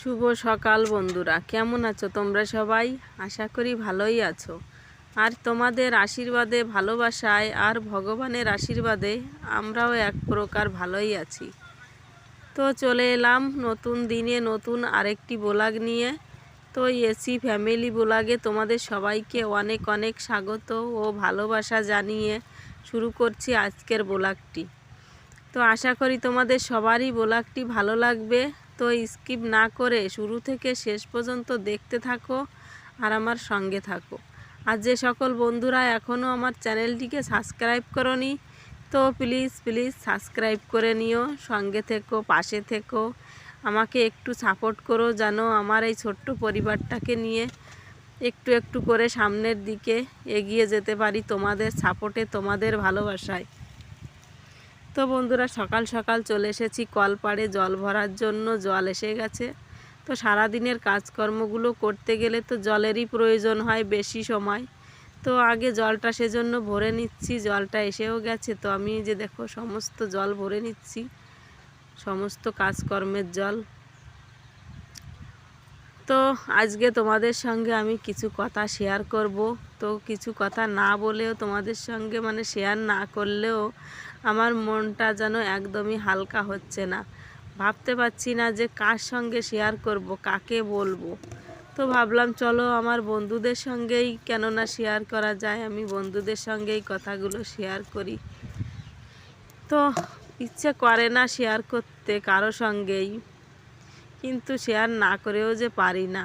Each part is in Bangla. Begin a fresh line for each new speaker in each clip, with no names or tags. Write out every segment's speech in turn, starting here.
শুভ সকাল বন্ধুরা, কেমন আছো তোমরা সবাই? আশা করি ভালোই আছো। আর তোমাদের আশীর্বাদে, ভালোবাসায় আর ভগবানের আশীর্বাদে আমরাও এক প্রকার ভালোই আছি। তো চলে এলাম নতুন দিনে নতুন আরেকটি বোলাগ নিয়ে। তো এসি ফ্যামিলি বোলাগে তোমাদের সবাইকে অনেক অনেক স্বাগত ও ভালোবাসা জানিয়ে শুরু করছি আজকের বোলাগটি। তো আশা করি তোমাদের সবারই বোলাগটি ভালো লাগবে। তো স্কিপ না করে শুরু থেকে শেষ পর্যন্ত দেখতে থাকো আর আমার সঙ্গে থাকো। আর যে সকল বন্ধুরা এখনও আমার চ্যানেলটিকে সাবস্ক্রাইব করনি, তো প্লিজ প্লিজ সাবস্ক্রাইব করে নিও, সঙ্গে থেকো, পাশে থেকো। আমাকে একটু সাপোর্ট করো যেন আমার এই ছোট্ট পরিবারটাকে নিয়ে একটু একটু করে সামনের দিকে এগিয়ে যেতে পারি তোমাদের সাপোর্টে, তোমাদের ভালোবাসায়। তো বন্ধুরা, সকাল সকাল চলে এসেছি কলপাড়ে। জল ভরার জন্য জল এসে গেছে। তো সারাদিনের কাজকর্মগুলো করতে গেলে তো জলেরই প্রয়োজন হয় বেশি সময়। তো আগে জলটা সেজন্য ভরে নিচ্ছি, জলটা এসেও গেছে। তো আমি যে দেখো, সমস্ত জল ভরে নিচ্ছি, সমস্ত কাজকর্মের জল। তো আজকে তোমাদের সঙ্গে আমি কিছু কথা শেয়ার করব। তো কিছু কথা না বলেও তোমাদের সঙ্গে মানে শেয়ার না করলেও আমার মনটা যেন একদমই হালকা হচ্ছে না। ভাবতে পারছি না যে কার সঙ্গে শেয়ার করব, কাকে বলব। তো ভাবলাম, চলো আমার বন্ধুদের সঙ্গেই কেননা শেয়ার করা যায়, আমি বন্ধুদের সঙ্গেই কথাগুলো শেয়ার করি। তো ইচ্ছে করে না শেয়ার করতে কারও সঙ্গেই, কিন্তু শেয়ার না করেও যে পারি না।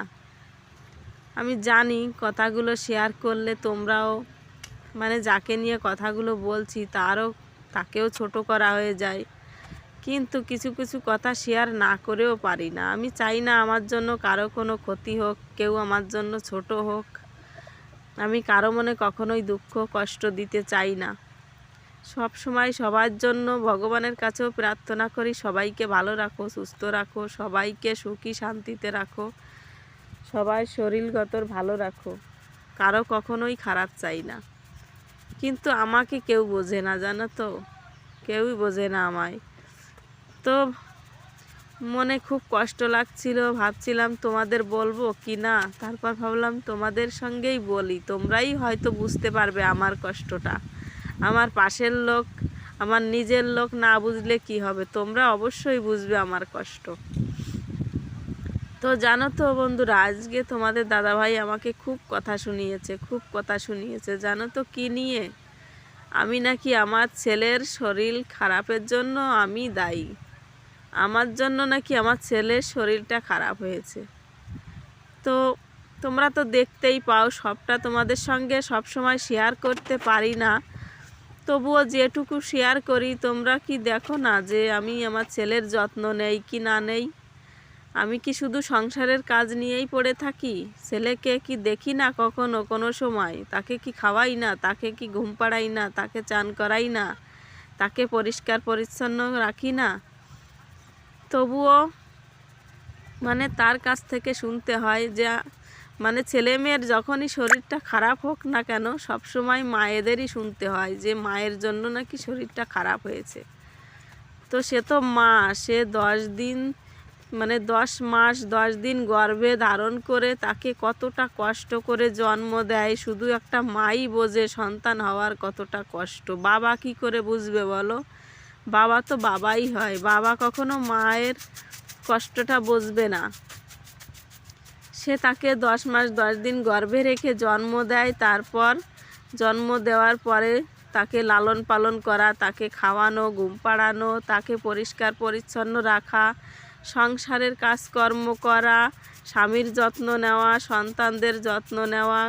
আমি জানি কথাগুলো শেয়ার করলে তোমরাও মানে যাকে নিয়ে কথাগুলো বলছি, তারও তাকেও ছোট করা হয়ে যায়। কিন্তু কিছু কিছু কথা শেয়ার না করেও পারি না। আমি চাই না আমার জন্য কারও কোনো ক্ষতি হোক, কেউ আমার জন্য ছোট হোক। আমি কারও মনে কখনোই দুঃখ, কষ্ট দিতে চাই না। সব সময় সবার জন্য ভগবানের কাছেও প্রার্থনা করি, সবাইকে ভালো রাখো, সুস্থ রাখো, সবাইকে সুখী, শান্তিতে রাখো সবাই শরীরগতর ভালো রাখো। কারও কখনোই খারাপ চাই না। কিন্তু আমাকে কেউ বোঝে না, জানো তো? কেউই বোঝে না আমায়। তো মনে খুব কষ্ট লাগছিল, ভাবছিলাম তোমাদের বলব কি না? তারপর ভাবলাম তোমাদের সঙ্গেই বলি, তোমরাই হয়তো বুঝতে পারবে আমার কষ্টটা। আমার পাশের লোক, আমার নিজের লোক না বুঝলে কি হবে? তোমরা অবশ্যই বুঝবে আমার কষ্ট। তো জানো তো বন্ধুরা, আজকে তোমাদের দাদাভাই আমাকে খুব কথা শুনিয়েছে, খুব কথা শুনিয়েছে। জানো তো কি নিয়ে? আমি নাকি আমার ছেলের শরীর খারাপের জন্য আমি দায়ী। আমার জন্য নাকি আমার ছেলের শরীরটা খারাপ হয়েছে। তো তোমরা তো দেখতেই পাও, সবটা তোমাদের সঙ্গে সব সময় শেয়ার করতে পারি না। তবুও যেটুকু শেয়ার করি, তোমরা কি দেখো না যে আমি আমার ছেলের যত্ন নেই কি না নেই? আমি কি শুধু সংসারের কাজ নিয়েই পড়ে থাকি? ছেলেকে কি দেখি না কখনো কোনো সময়? তাকে কি খাওয়াই না? তাকে কি ঘুম পাড়াই না? তাকে চান করাই না? তাকে পরিষ্কার পরিচ্ছন্ন রাখি না? তবুও মানে তার কাছ থেকে শুনতে হয় যে মানে ছেলে মেয়ের যখনই শরীরটা খারাপ হোক না কেন, সব সময় মায়েদেরই শুনতে হয় যে, মায়ের জন্য নাকি শরীরটা খারাপ হয়েছে। তো সে তো মা, সে দশ দিন মানে দশ মাস, দশ দিন গর্ভে ধারণ করে তাকে কতটা কষ্ট করে জন্ম দেয়, শুধু একটা মাই বোঝে সন্তান হওয়ার কতটা কষ্ট। বাবা কি করে বুঝবে বলো? বাবা তো বাবাই হয়, বাবা কখনো মায়ের কষ্টটা বুঝবে না। সে তাকে দশ মাস, দশ দিন গর্ভে রেখে জন্ম দেয়, তারপর জন্ম দেওয়ার পরে তাকে লালন পালন করা, তাকে খাওয়ানো, ঘুম পাড়ানো, তাকে পরিষ্কার পরিচ্ছন্ন রাখা সংসারের কাজকর্ম করা, স্বামীর যত্ন নেওয়া, সন্তানদের যত্ন নেওয়া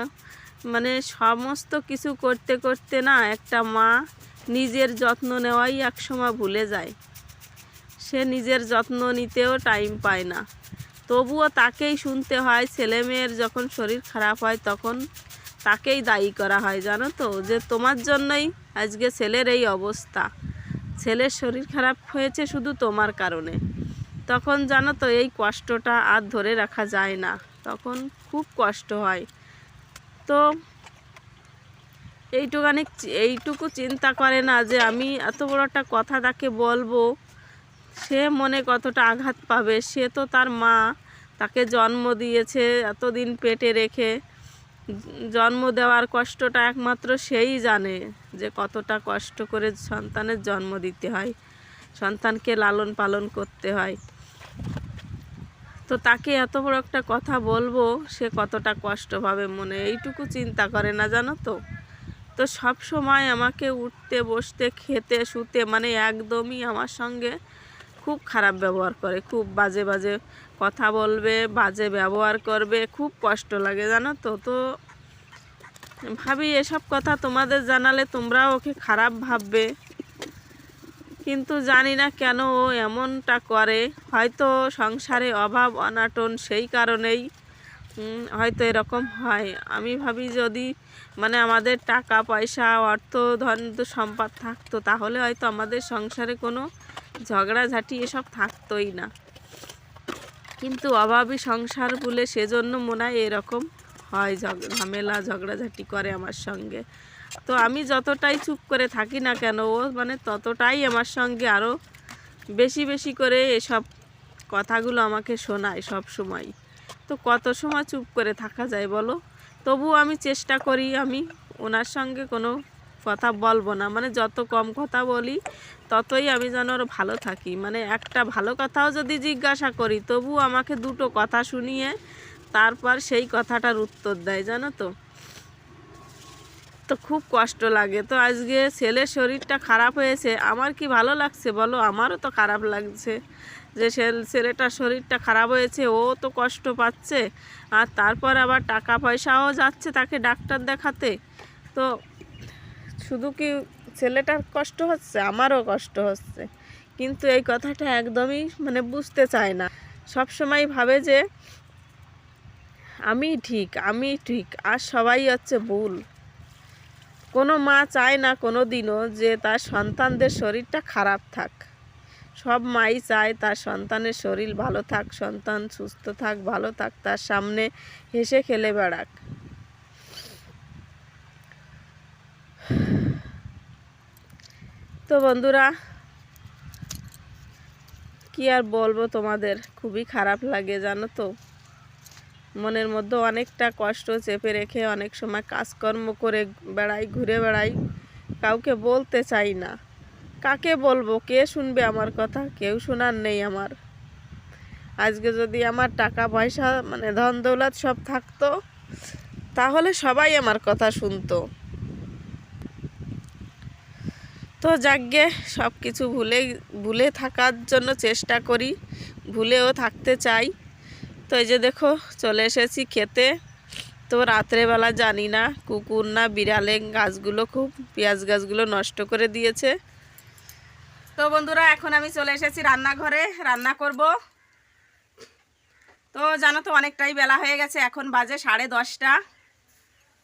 মানে সমস্ত কিছু করতে করতে না একটা মা নিজের যত্ন নেওয়াই একসময় ভুলে যায়। সে নিজের যত্ন নিতেও টাইম পায় না। তবুও তাকেই শুনতে হয় ছেলে মেয়ের যখন শরীর খারাপ হয় তখন তাকেই দায়ী করা হয়, জানো তো? যে তোমার জন্যই আজকে ছেলের এই অবস্থা। ছেলের শরীর খারাপ হয়েছে শুধু তোমার কারণে। তখন জানো তো এই কষ্টটা আর ধরে রাখা যায় না। তখন খুব কষ্ট হয়। তো এইটুখানি এইটুকু চিন্তা করে না যে আমি এত বড় একটা কথা তাকে বলব, সে মনে কতটা আঘাত পাবে। সে তো তার মা, তাকে জন্ম দিয়েছে এতদিন পেটে রেখে। জন্ম দেওয়ার কষ্টটা একমাত্র সেই জানে যে কতটা কষ্ট করে সন্তানের জন্ম দিতে হয়, সন্তানকে লালন পালন করতে হয়। তো তাকে এত বড় একটা কথা বলব, সে কতটা কষ্ট পাবে মনে, এইটুকু চিন্তা করে না জানো তো? তো সব সময় আমাকে উঠতে, বসতে, খেতে, শুতে মানে একদমই আমার সঙ্গে খুব খারাপ ব্যবহার করে, খুব বাজে বাজে কথা বলবে, বাজে ব্যবহার করবে, খুব কষ্ট লাগে জানো তো? তো ভাবি, এসব কথা তোমাদের জানালে তোমরাও ওকে খারাপ ভাববে। কিন্তু জানি না কেন ও এমনটা করে। হয়তো সংসারে অভাব, অনাটন সেই কারণেই হয়তো এরকম হয়। আমি ভাবি যদি মানে আমাদের টাকা, পয়সা, অর্থ, ধন, সম্পদ থাকতো, তাহলে হয়তো আমাদের সংসারে কোনো ঝগড়াঝাটি এসব থাকতোই না। কিন্তু অভাবী সংসার বলে সেজন্য মনে হয় এরকম হয় ঝামেলা, ঝগড়াঝাটি করে আমার সঙ্গে। তো আমি যতটাই চুপ করে থাকি না কেন, ও মানে ততটাই আমার সঙ্গে আরও বেশি বেশি করে এসব কথাগুলো আমাকে শোনায় সব সময়। তো কত সময় চুপ করে থাকা যায় বলো? তবু আমি চেষ্টা করি আমি ওনার সঙ্গে কোনো কথা বলব না। মানে যত কম কথা বলি, ততই আমি যেন ওর ভালো থাকি। মানে একটা ভালো কথাও যদি জিজ্ঞাসা করি তবু আমাকে দুটো কথা শুনিয়ে তারপর সেই কথাটার উত্তর দেয়, জানো তো? তো খুব কষ্ট লাগে। তো আজকে ছেলের শরীরটা খারাপ হয়েছে, আমার কি ভালো লাগছে বলো? আমারও তো খারাপ লাগছে যে ছেল- ছেলেটার শরীরটা খারাপ হয়েছে, ও তো কষ্ট পাচ্ছে। আর তারপর আবার টাকা পয়সাও যাচ্ছে তাকে ডাক্তার দেখাতে। তো শুধু কি ছেলেটার কষ্ট হচ্ছে? আমারও কষ্ট হচ্ছে। কিন্তু এই কথাটা একদমই মানে বুঝতে চায় না। সব সময় ভাবে যে, আমি ঠিক আমি ঠিক, আর সবাই হচ্ছে ভুল। কোনো মা চায় না কোনো দিনও যে তার সন্তানদের শরীরটা খারাপ থাক। সব মাই চায় তার সন্তানের শরীর ভালো থাক, সন্তান সুস্থ থাক, ভালো থাক, তার সামনে হেসে খেলে বেড়াক। তো বন্ধুরা, কি আর বলব তোমাদের? খুবই খারাপ লাগে, জানো তো? মনের মধ্যে অনেকটা কষ্ট চেপে রেখে অনেক সময় কাজকর্ম করে বেড়াই, ঘুরে বেড়াই। কাউকে বলতে চাই না। কাকে বলব? কে শুনবে আমার কথা? কেউ শোনার নেই আমার। আজকে যদি আমার টাকা পয়সা মানে ধন দৌলত সব থাকতো, তাহলে সবাই আমার কথা শুনতো। তো যাকগে সব কিছু ভুলে ভুলে থাকার জন্য চেষ্টা করি। ভুলেও থাকতে চাই। তো এই যে দেখো, চলে এসেছি খেতে। তো রাত্রেবেলা জানি না, কুকুর না বিড়ালে গাছগুলো খুব, পেঁয়াজ গাছগুলো নষ্ট করে দিয়েছে। তো বন্ধুরা, এখন আমি চলে এসেছি রান্নাঘরে, রান্না করব। তো জানো তো, অনেকটাই বেলা হয়ে গেছে, এখন বাজে সাড়ে দশটা।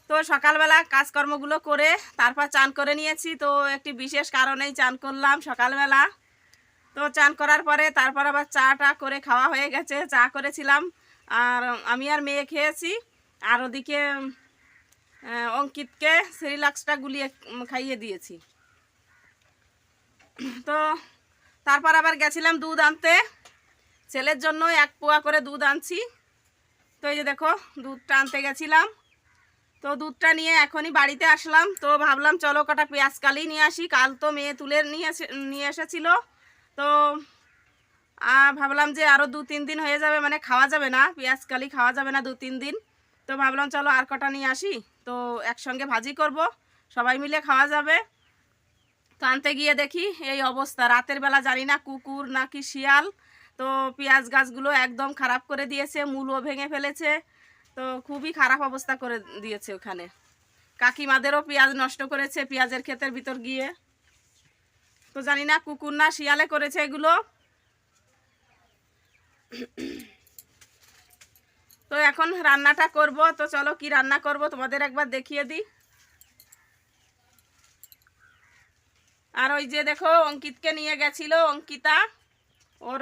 তো সকালবেলা কাজকর্মগুলো করে তারপর চান করে নিয়েছি, তো একটি বিশেষ কারণেই চান করলাম সকালবেলা। তো চান করার পরে তারপর আবার চাটা করে খাওয়া হয়ে গেছে, চা করেছিলাম। আর আমি আর মেয়ে খেয়েছি। আর ওদিকে অঙ্কিতকে সিরিলাক্সটা গুলিয়ে খাইয়ে দিয়েছি। তো তারপর আবার গেছিলাম দুধ আনতে। ছেলের জন্য এক পোয়া করে দুধ আনছি। তো এই যে দেখো, দুধটা আনতে গেছিলাম। তো দুধটা নিয়ে এখনই বাড়িতে আসলাম। তো ভাবলাম, চলো কটা পেঁয়াজ কালি নিয়ে আসি। কাল তো মেয়ে তুলে নিয়ে নিয়ে এসেছিল। তো ভাবলাম যে আরও দু তিন দিন হয়ে যাবে মানে খাওয়া যাবে না, পেঁয়াজ কালি খাওয়া যাবে না দু তিন দিন। তো ভাবলাম চলো আর কটা নিয়ে আসি, তো একসঙ্গে ভাজি করব, সবাই মিলে খাওয়া যাবে। তো আনতে গিয়ে দেখি এই অবস্থা, রাতের বেলা জানি না কুকুর নাকি শিয়াল। তো পেঁয়াজ গাছগুলো একদম খারাপ করে দিয়েছে, মূলও ভেঙে ফেলেছে। তো খুবই খারাপ অবস্থা করে দিয়েছে ওখানে। কাকিমাদেরও পেঁয়াজ নষ্ট করেছে পেঁয়াজের ক্ষেতের ভিতর গিয়ে। তো জানি না কুকুর না শিয়ালে করেছে এগুলো। তো এখন রান্নাটা করব, তো চলো কি রান্না করব তোমাদের একবার দেখিয়ে দিই। আর ওই যে দেখো, অঙ্কিতকে নিয়ে গেছিল, অঙ্কিতা। ওর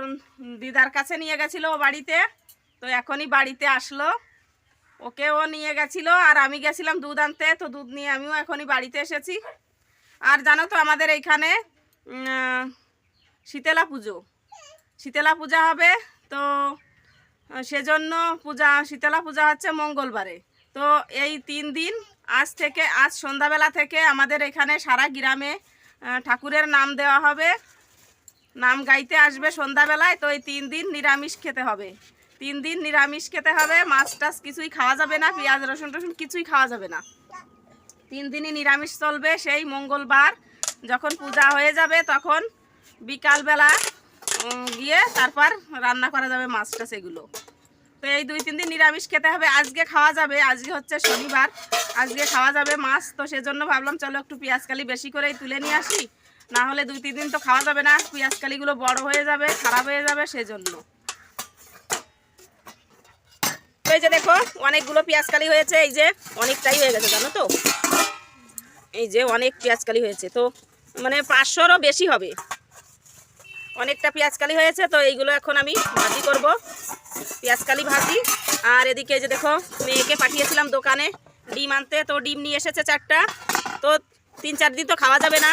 দিদার কাছে নিয়ে গেছিল ও বাড়িতে। তো এখনই বাড়িতে আসলো। ওকে ও নিয়ে গেছিল আর আমি গেছিলাম দুধ আনতে, তো দুধ নিয়ে আমিও এখনই বাড়িতে এসেছি। আর জানো তো আমাদের এইখানে শীতলা পুজো। শীতলা পূজা হবে, তো সেজন্য পূজা, শীতলা পূজা হচ্ছে মঙ্গলবারে। তো এই তিন দিন, আজ থেকে, আজ সন্ধ্যাবেলা থেকে আমাদের এখানে সারা গ্রামে ঠাকুরের নাম দেওয়া হবে। নাম গাইতে আসবে সন্ধ্যাবেলায়, তো এই তিন দিন নিরামিষ খেতে হবে। তিন দিন নিরামিষ খেতে হবে, মাছ টাছ কিছুই খাওয়া যাবে না, পেঁয়াজ, রসুন টসুন কিছুই খাওয়া যাবে না। তিন দিনই নিরামিষ চলবে, সেই মঙ্গলবার। যখন পূজা হয়ে যাবে তখন বিকালবেলা গিয়ে তারপর রান্না করা যাবে মাছ টাছ এগুলো। তো এই দুই তিন দিন নিরামিষ খেতে হবে। আজকে খাওয়া যাবে, আজকে হচ্ছে শনিবার। আজকে খাওয়া যাবে মাছ, তো সেজন্য ভাবলাম চলো একটু পেঁয়াজকালি বেশি করেই তুলে নিয়ে আসি। না হলে দুই তিন দিন তো খাওয়া যাবে না, পেঁয়াজকালিগুলো বড় হয়ে যাবে, খারাপ হয়ে যাবে সেজন্য। এই যে দেখো, অনেকগুলো পেঁয়াজকালি হয়েছে, এই যে অনেকটাই হয়ে গেছে, জানো তো? এই যে অনেক পেঁয়াজকালি হয়েছে, তো মানে পাঁচশোরও বেশি হবে। অনেকটা পেঁয়াজকালি হয়েছে, তো এইগুলো এখন আমি ভাজি করব। পেঁয়াজকালি ভাজি। আর এদিকে যে দেখো, মেয়েকে পাঠিয়েছিলাম দোকানে ডিম আনতে, তো ডিম নিয়ে এসেছে চারটা। তো তিন চার দিন তো খাওয়া যাবে না,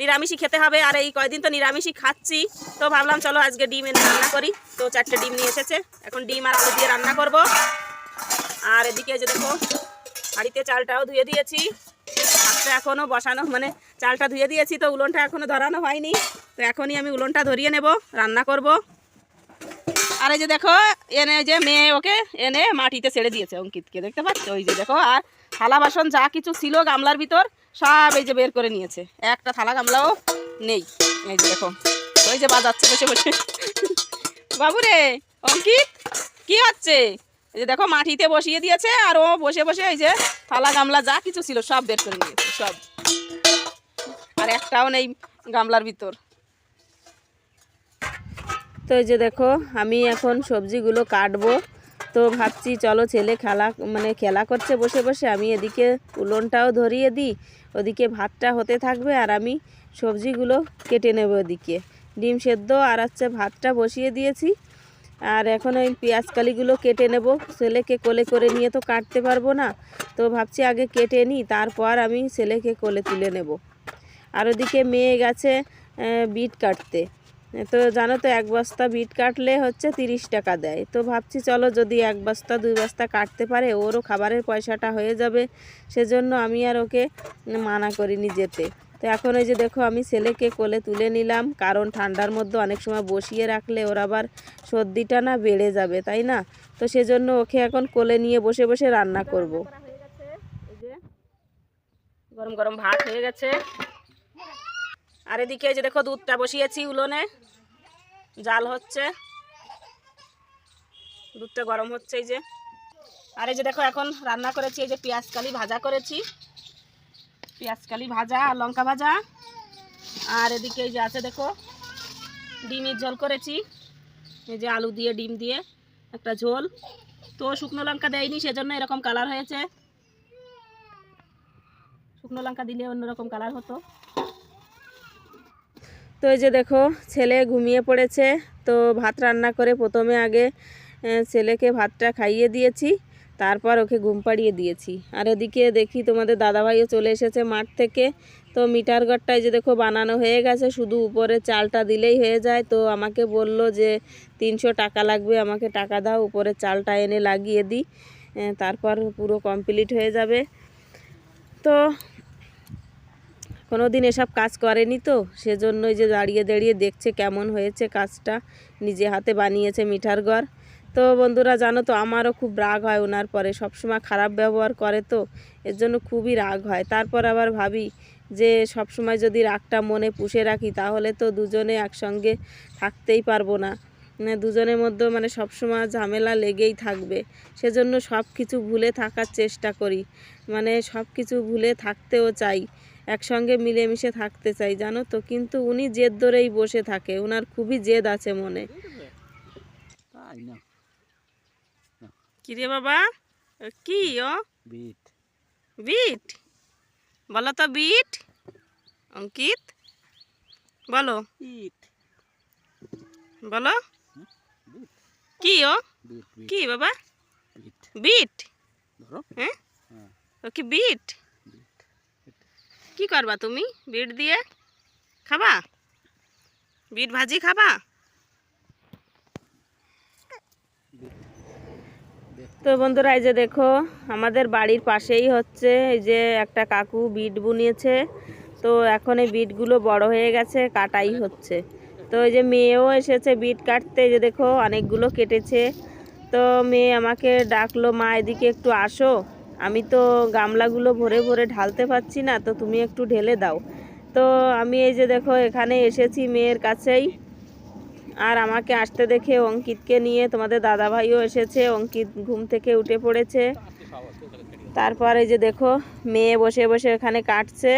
নিরামিষই খেতে হবে। আর এই কয়দিন তো নিরামিষই খাচ্ছি। তো ভাবলাম চলো আজকে ডিম এনে রান্না করি। তো চারটে ডিম নিয়ে এসেছে। এখন ডিম আর আলু দিয়ে রান্না করব। আর এদিকে যে দেখো হাঁড়িতে চালটাও ধুয়ে দিয়েছি। এখনও বসানো মানে চালটা ধুয়ে দিয়েছি, তো উলনটা এখনও ধরানো হয়নি। তো এখনই আমি উলনটা ধরিয়ে নেব, রান্না করব। আর এই যে দেখো, এনে যে মেয়ে ওকে এনে মাটিতে ছেড়ে দিয়েছে অঙ্কিতকে, দেখতে পাচ্ছ? ওই যে দেখো, আর থালা বাসন যা কিছু ছিল গামলার ভিতর, সব এই যে বের করে নিয়েছে। একটা থালা গামলাও নেই। এই যে দেখো, ওই যে বাজাচ্ছে বসে বসে। বাবু রে অঙ্কিত, কি হচ্ছে? এই যে দেখো, মাটিতে বসিয়ে দিয়েছে, আর ও বসে বসে এই যে থালা গামলা যা কিছু ছিল সব বের করে নিয়েছে, সব। আর একটাও নেই গামলার ভিতর। তো এই যে দেখো, আমি এখন সবজিগুলো কাটবো। তো ভাবছি, চলো ছেলে খেলা মানে খেলা করছে বসে বসে, আমি এদিকে উলনটাও ধরিয়ে দিই, ওদিকে ভাতটা হতে থাকবে আর আমি সবজিগুলো কেটে নেব ওদিকে ডিম সেদ্ধ আর হচ্ছে ভাতটা বসিয়ে দিয়েছি। আর এখন ওই পেঁয়াজ কালিগুলো কেটে নেব। ছেলেকে কোলে করে নিয়ে তো কাটতে পারব না। তো ভাবছি আগে কেটে নিই, তারপর আমি ছেলেকে কোলে তুলে নেব। আর ওদিকে মেয়ে গেছে বিট কাটতে। তো জানো তো, এক বস্তা বিট কাটলে হচ্ছে তিরিশ টাকা দেয়। তো ভাবছি চলো যদি এক বস্তা, দুই বস্তা কাটতে পারে, ওরও খাবারের পয়সাটা হয়ে যাবে। সেজন্য আমি আর ওকে মানা করিনি যেতে। তো এখন ওই যে দেখো, আমি ছেলেকে কোলে তুলে নিলাম। কারণ ঠান্ডার মধ্যে অনেক সময় বসিয়ে রাখলে ওর আবার সর্দিটা না বেড়ে যাবে, তাই না? তো সেজন্য ওকে এখন কোলে নিয়ে বসে বসে রান্না করব। গরম গরম ভাত হয়ে গেছে। আর এদিকে যে দেখো দুধটা বসিয়েছি উলোনে। জাল হচ্ছে। দুধটা গরম হচ্ছে এই যে। আর এই যে দেখো এখন রান্না করেছি, এই যে পেঁয়াজ কালি ভাজা করেছি। পেঁয়াজ কালি ভাজা আর লঙ্কা ভাজা। আর এদিকে এই যে আছে দেখো, ডিমের ঝোল করেছি। এই যে আলু দিয়ে, ডিম দিয়ে একটা ঝোল। তো শুকনো লঙ্কা দেয়নি, সেজন্য এরকম কালার হয়েছে। শুকনো লঙ্কা দিলে অন্যরকম কালার হতো। তো এই যে দেখো, ছেলে ঘুমিয়ে পড়েছে। তো ভাত রান্না করে প্রথমে আগে ছেলেকে ভাতটা খাইয়ে দিয়েছি, তারপর ওকে ঘুম পাড়িয়ে দিয়েছি। আর এদিকে দেখি তোমাদের দাদাভাইও চলে এসেছে মাঠ থেকে। তো মিটার ঘরটা এই যে দেখো বানানো হয়ে গেছে, শুধু উপরে চালটা দিলেই হয়ে যায়। তো আমাকে বলল যে, তিনশো টাকা লাগবে, আমাকে টাকা দাও, উপরে চালটা এনে লাগিয়ে দিই। তারপর পুরো কমপ্লিট হয়ে যাবে। তো কোনো দিন এসব কাজ করেনি তো? সেজন্যই যে দাঁড়িয়ে দাঁড়িয়ে দেখছে কেমন হয়েছে কাজটা। নিজে হাতে বানিয়েছে মিঠার ঘর। তো বন্ধুরা, জানো তো, আমারও খুব রাগ হয় ওনার পরে। সবসময় খারাপ ব্যবহার করে তো, এর জন্য খুবই রাগ হয়। তারপর আবার ভাবি যে, সবসময় যদি রাগটা মনে পুষে রাখি, তাহলে তো দুজনে একসঙ্গে থাকতেই পারব না। মানে দুজনের মধ্যে মানে সবসময় ঝামেলা লেগেই থাকবে। সেজন্য সব কিছু ভুলে থাকার চেষ্টা করি। মানে সব কিছু ভুলে থাকতেও চাই। একসঙ্গে মিলেমিশে থাকতে চাই জানো তো? কিন্তু উনি জেদ ধরেই বসে থাকে ওনার খুবই জেদ আছে মনে। কিরে বাবা? কি ও?
বিট।
বিট? বলো তো বিট। অঙ্কিত? বলো।
বিট
বলো। কি ও? কি বাবা?
বিট।
হ্যাঁ?
হ্যাঁ।
ও কি বিট? কি করবা তুমি? বিট দিয়ে খাবা? বিট ভাজি খাবা? তো বন্ধুরা, এই যে দেখো, আমাদের বাড়ির পাশেই হচ্ছে এই যে একটা কাকু বিট বুনিয়েছে। তো এখন এই বিটগুলো বড় হয়ে গেছে, কাটাই হচ্ছে। তো এই যে মেয়েও এসেছে বিট কাটতে যে দেখো, অনেকগুলো কেটেছে। তো মেয়ে আমাকে ডাকলো, মা, এদিকে একটু আসো। আমি তো গামলাগুলো ভরে ভরে ঢালতে পারছি না, তো তুমি একটু ঢেলে দাও। তো আমি এই যে দেখো, এখানে এসেছি মেয়ের কাছেই। আর আমাকে আসতে দেখে অঙ্কিতকে নিয়ে তোমাদের দাদাভাইও এসেছে, অঙ্কিত ঘুম থেকে উঠে পড়েছে। তারপর এই যে দেখো, মেয়ে বসে বসে এখানে কাটছে।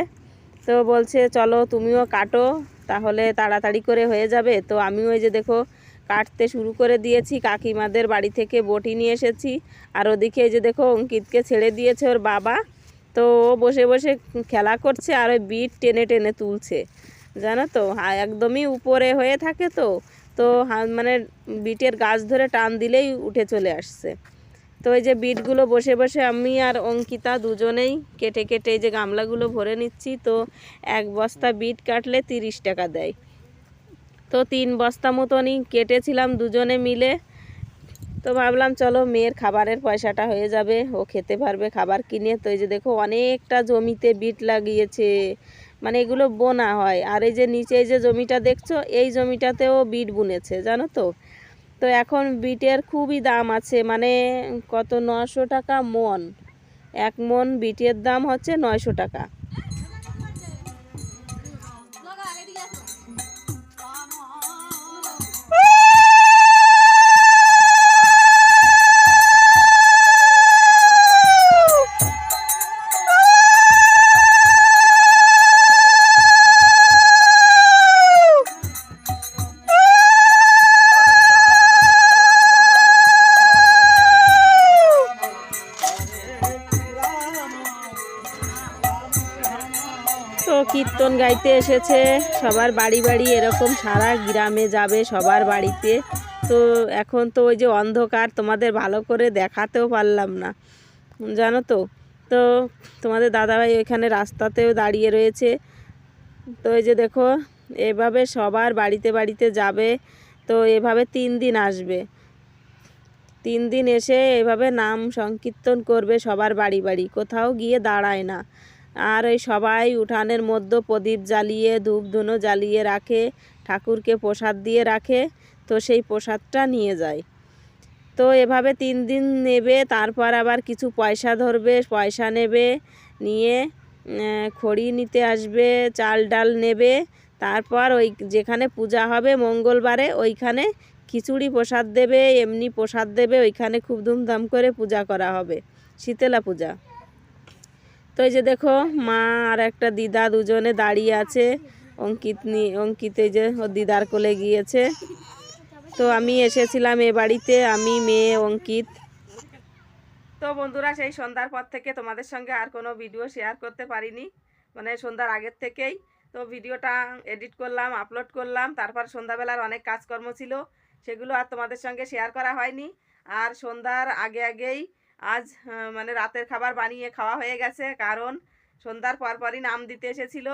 তো বলছে, চলো তুমিও কাটো, তাহলে তাড়াতাড়ি করে হয়ে যাবে। তো আমিও এই যে দেখো কাটতে শুরু করে দিয়েছি, কাকিমাদের বাড়ি থেকে বটি নিয়ে এসেছি। আর ওদিকে এই যে দেখো, অঙ্কিতকে ছেড়ে দিয়েছে ওর বাবা। তো ও বসে বসে খেলা করছে আর ওই বিট টেনে টেনে তুলছে। জানো তো একদমই উপরে হয়ে থাকে তো। তো মানে বিটের গাছ ধরে টান দিলেই উঠে চলে আসছে। তো এই যে বিটগুলো বসে বসে আমি আর অঙ্কিতা দুজনেই কেটে কেটে এই যে গামলাগুলো ভরে নিচ্ছি। তো এক বস্তা বিট কাটলে তিরিশ টাকা দেয়। তো তিন বস্তা মতনই কেটেছিলাম দুজনে মিলে। তো ভাবলাম, চলো মেয়ের খাবারের পয়সাটা হয়ে যাবে, ও খেতে পারবে খাবার কিনে। তো এই যে দেখো, অনেকটা জমিতে বিট লাগিয়েছে। মানে এগুলো বোনা হয়। আর এই যে নিচে যে জমিটা দেখছ, এই জমিটাতেও বিট বুনেছে, জানো তো? তো এখন বিটের খুবই দাম আছে মানে কত? নশো টাকা মন। এক মন বিটের দাম হচ্ছে নয়শো টাকা। গাইতে এসেছে, সবার বাড়ি বাড়ি এরকম সারা গ্রামে যাবে সবার বাড়িতে। তো এখন তো ওই যে অন্ধকার, তোমাদের ভালো করে দেখাতেও পারলাম না। জানো তো? তো তোমাদের দাদাভাই ওইখানে রাস্তাতেও দাঁড়িয়ে রয়েছে। তো এই যে দেখো, এভাবে সবার বাড়িতে বাড়িতে যাবে। তো এভাবে তিন দিন আসবে। তিন দিন এসে এভাবে নাম সংকীর্তন করবে সবার বাড়ি বাড়ি, কোথাও গিয়ে দাঁড়ায় না। আর ওই সবাই উঠানের মধ্যে প্রদীপ জ্বালিয়ে ধূপ ধুনো জ্বালিয়ে রাখে, ঠাকুরকে প্রসাদ দিয়ে রাখে, তো সেই প্রসাদটা নিয়ে যায়। তো এভাবে তিন দিন নেবে, তারপর আবার কিছু পয়সা ধরবে, পয়সা নেবে, নিয়ে খড়ি নিতে আসবে, চাল ডাল নেবে, তারপর ওই যেখানে পূজা হবে মঙ্গলবারে, ওইখানে খিচুড়ি প্রসাদ দেবে, এমনি প্রসাদ দেবে, ওইখানে খুব ধুমধাম করে পূজা করা হবে। শীতলা পূজা। তো এই যে দেখো, মা আর একটা দিদা দুজনে দাঁড়িয়ে আছে। অঙ্কিত নি, অঙ্কিত এই যে ওর দিদার কোলে গিয়েছে। তো আমি এসেছিলাম এ বাড়িতে, আমি, মেয়ে, অঙ্কিত। তো বন্ধুরা, সেই সন্ধ্যার পর থেকে তোমাদের সঙ্গে আর কোনো ভিডিও শেয়ার করতে পারিনি। মানে সন্ধ্যার আগের থেকেই। তো ভিডিওটা এডিট করলাম আপলোড করলাম। তারপর সন্ধ্যাবেলার অনেক কাজকর্ম ছিল, সেগুলো আর তোমাদের সঙ্গে শেয়ার করা হয়নি। আর সন্ধ্যার আগে আগেই আজ মানে রাতের খাবার বানিয়ে খাওয়া হয়ে গেছে। কারণ সন্ধ্যার পরপরই নাম দিতে এসেছিল।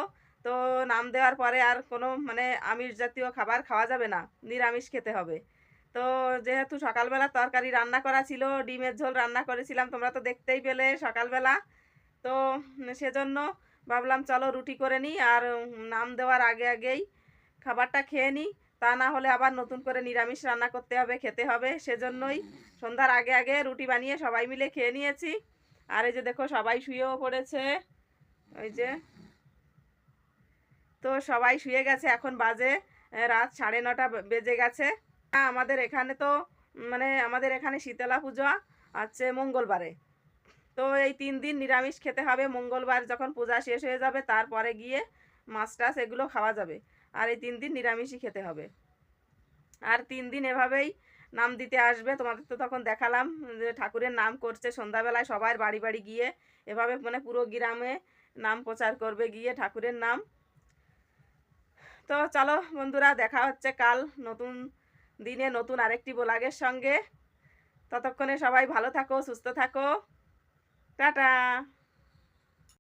তো নাম দেওয়ার পরে আর কোনো মানে আমিষ জাতীয় খাবার খাওয়া যাবে না। নিরামিষ খেতে হবে। তো যেহেতু সকালবেলা তরকারি রান্না করা ছিল, ডিমের ঝোল রান্না করেছিলাম, তোমরা তো দেখতেই পেলে সকালবেলা। তো সেজন্য ভাবলাম, চলো রুটি করে নিই। আর নাম দেওয়ার আগে আগেই খাবারটা খেয়ে নিই। তা না হলে আবার নতুন করে নিরামিষ রান্না করতে হবে, খেতে হবে। সেজন্যই সন্ধ্যার আগে আগে রুটি বানিয়ে সবাই মিলে খেয়ে নিয়েছি। আর এই যে দেখো, সবাই শুয়েও পড়েছে। ওই যে তো সবাই শুয়ে গেছে, এখন বাজে রাত সাড়ে নটা বেজে গেছে। আমাদের এখানে তো মানে আমাদের এখানে শীতলা পুজো আছে মঙ্গলবারে। তো এই তিন দিন নিরামিষ খেতে হবে। মঙ্গলবার যখন পূজা শেষ হয়ে যাবে, তারপরে গিয়ে মাছ টাছ এগুলো খাওয়া যাবে। আর এই তিন দিন নিরামিষই খেতে হবে। আর তিন দিন এভাবেই নাম দিতে আসবে। তোমাদের তো তখন দেখালাম যে ঠাকুরের নাম করছে সন্ধ্যাবেলায় সবার বাড়ি বাড়ি গিয়ে এভাবে মানে পুরো গ্রামে নাম প্রচার করবে গিয়ে ঠাকুরের নাম। তো চলো বন্ধুরা, দেখা হচ্ছে কাল নতুন দিনে নতুন আরেকটি ব্লগের সঙ্গে। ততক্ষণে সবাই ভালো থাকো, সুস্থ থাকো। টাটা।